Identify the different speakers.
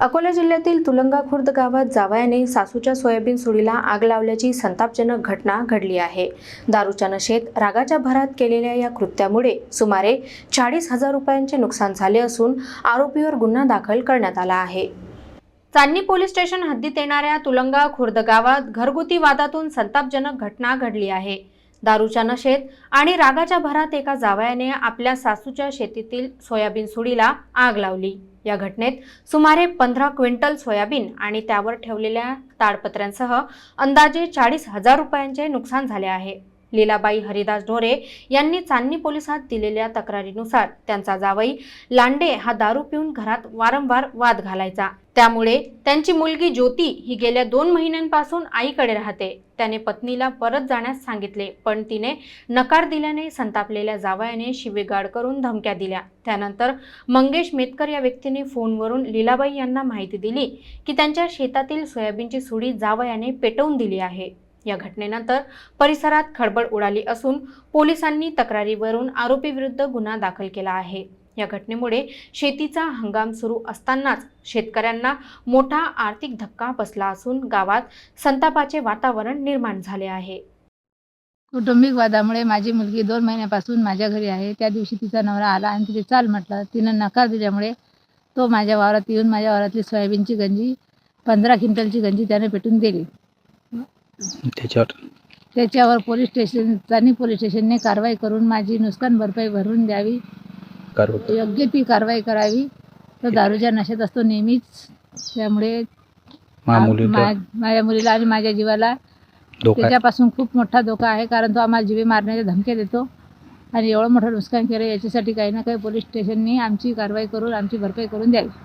Speaker 1: अकोला जिल्ह्यातील तुलंगा खुर्द गावात जावयाने सासूच्या सोयाबीन सुडीला आग लावल्याची संतापजनक घटना घडली आहे. दारूच्या नशेत रागाच्या भरात केलेल्या या कृत्यामुळे सुमारे चाळीस हजार रुपयांचे नुकसान झाले असून आरोपीवर गुन्हा दाखल करण्यात आला आहे. चांदणी पोलीस स्टेशन हद्दीत येणाऱ्या तुलंगा खुर्द गावात घरगुती वादातून संतापजनक घटना घडली आहे. दारूच्या नशेत आणि रागाच्या भरात एका जावयाने आपल्या सासूच्या शेतीतील सोयाबीन सुडीला आग लावली. या घटनेत सुमारे पंधरा क्विंटल सोयाबीन आणि त्यावर ठेवलेल्या ताडपत्र्यांसह अंदाजे चाळीस हजार रुपयांचे नुकसान झाले आहे. लीलाबाई हरिदास ढोरे यांनी चांदणी पोलिसात दिलेल्या तक्रारीनुसार त्यांचा जावई लांडे हा दारू पिऊन घरात वारंवार वाद घालायचा. त्यामुळे त्यांची मुलगी ज्योती ही गेल्या दोन महिन्यांपासून आईकडे राहते. त्याने पत्नीला परत जाण्यास सांगितले पण तिने नकार दिल्याने संतापलेल्या जावयाने शिवेगाड करून धमक्या दिल्या. त्यानंतर मंगेश मेतकर या व्यक्तीने फोनवरून लीलाबाई यांना माहिती दिली की त्यांच्या शेतातील सोयाबीनची सुडी जावयाने पेटवून दिली आहे. या घटनेनंतर परिसरात खळबळ उडाली असून पोलिसांनी तक्रारीवरून आरोपीविरुद्ध गुन्हा दाखल केला आहे. या घटनेमुळे शेतीचा हंगाम सुरू असतानाच शेतकऱ्यांना मोठा आर्थिक धक्का बसला असून गावात संतापाचे वातावरण निर्माण झाले आहे.
Speaker 2: कौटुंबिक वादामुळे माझी मुलगी दोन महिन्यापासून माझ्या घरी आहे. त्या दिवशी तिचा नवरा आला आणि तिथे चाल म्हटलं. तिनं नकार दिल्यामुळे तो माझ्या वावरात येऊन माझ्या वावरातली सोयाबीनची गंजी पंधरा क्विंटलची गंजी त्याने पेटून दिली.
Speaker 3: त्याच्यावर?
Speaker 2: त्याच्यावर पोलीस स्टेशन चांदी पोलीस स्टेशनने कारवाई करून माझी नुकसान भरपाई भरून द्यावी.
Speaker 3: कारवाई
Speaker 2: योग्य ती कारवाई करावी. तो दारूच्या नशेत असतो नेहमीच. त्यामुळे मा- माझ्या मुलीला आणि माझ्या जीवाला
Speaker 3: धोका आहे.
Speaker 2: त्याच्यापासून खूप मोठा धोका आहे कारण तो आम्हाला जीवे मारण्याच्या धमक्या देतो. आणि एवढं मोठं नुकसान केलं याच्यासाठी काही ना काही पोलीस स्टेशननी आमची कारवाई करून आमची भरपाई करून द्यावी.